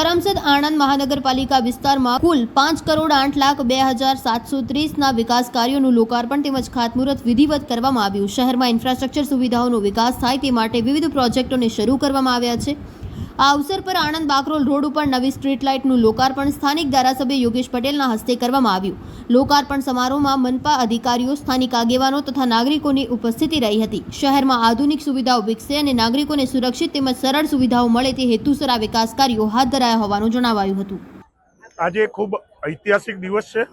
કરમસદ આણંદ મહાનગરપાલિકા વિસ્તારમાં કુલ પાંચ કરોડ આઠ લાખ બે હજાર સાતસો ત્રીસના વિકાસ કાર્યોનું લોકાર્પણ તેમજ ખાતમુહૂર્ત વિધિવત કરવામાં આવ્યું. શહેરમાં ઇન્ફ્રાસ્ટ્રક્ચર સુવિધાઓનો વિકાસ થાય તે માટે વિવિધ પ્રોજેક્ટોને શરૂ કરવામાં આવ્યા છે. આ અવસર પર આણંદ બાકરોલ રોડ ઉપર નવી સ્ટ્રીટ લાઇટનું લોકાર્પણ સ્થાનિક ધારાસભ્ય યોગેશ પટેલના હસ્તે કરવામાં આવ્યું. લોકાર્પણ સમારોહમાં મનપા અધિકારીઓ, સ્થાનિક આગેવાનો તથા નાગરિકોની ઉપસ્થિતિ રહી હતી. શહેરમાં આધુનિક સુવિધાઓ વિકસે અને નાગરિકોને સુરક્ષિત તેમજ સરળ સુવિધાઓ મળે તે હેતુસર આ વિકાસ કાર્યો હાથ ધરાયા હોવાનું જણાવાયું હતું. આજે ખૂબ ઐતિહાસિક દિવસ છે.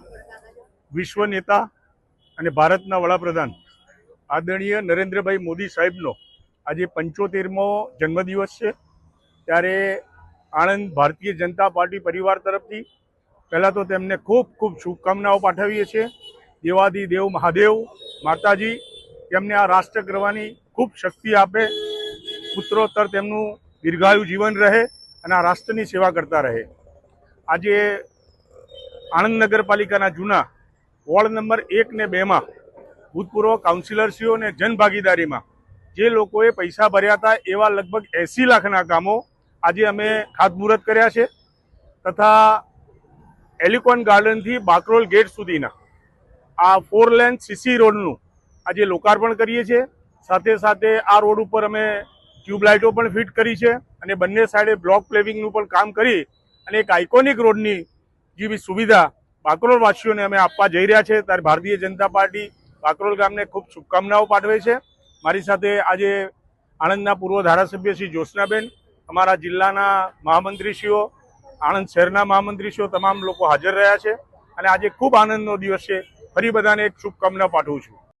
વિશ્વ નેતા અને ભારતના વડાપ્રધાન આદરણીય નરેન્દ્રભાઈ મોદી સાહેબનો આજે પંચોતેરમો જન્મદિવસ છે. ત્યારે આણંદ ભારતીય જનતા પાર્ટી પરિવાર તરફથી પહેલાં તો તેમને ખૂબ ખૂબ શુભકામનાઓ પાઠવીએ છીએ. દેવાદી દેવ મહાદેવ માતાજી તેમને આ રાષ્ટ્ર કરવાની ખૂબ શક્તિ આપે. પુત્રોત્તર તેમનું દીર્ઘાયુ જીવન રહે અને આ રાષ્ટ્રની સેવા કરતા રહે. આજે આણંદ નગરપાલિકાના જૂના વોર્ડ નંબર એક ને બેમાં ભૂતપૂર્વ કાઉન્સિલરશ્રીઓ અને જનભાગીદારીમાં જે લોકોએ પૈસા ભર્યા હતા એવા લગભગ એંસી લાખના કામો આજે અમે ખાતમુહૂર્ત કર્યા છે તથા એલિકોન ગાર્ડનથી બાકરોલ ગેટ સુધીના આ ફોર લેન સીસી રોડનું આજે લોકાર્પણ કરીએ છીએ. સાથે સાથે આ રોડ ઉપર અમે ટ્યુબલાઇટો પણ ફિટ કરી છે અને બંને સાઈડે બ્લોક પ્લેવિંગનું પણ કામ કરી અને એક આઇકોનિક રોડની જેવી સુવિધા બાકરોલવાસીઓને અમે આપવા જઈ રહ્યા છે. ત્યારે ભારતીય જનતા પાર્ટી બાકરોલ ગામને ખૂબ શુભકામનાઓ પાઠવે છે. મારી સાથે આજે આણંદના પૂર્વ ધારાસભ્ય શ્રી જ્યોત્સનાબેન અમારા જિલ્લાના મહામંત્રીશ્રીઓ, આણંદ શહેરના મહામંત્રીશ્રીઓ તમામ લોકો હાજર રહ્યા છે. અને આજે ખૂબ આનંદનો દિવસ છે. ફરી બધાને એક શુભકામના પાઠવું છું.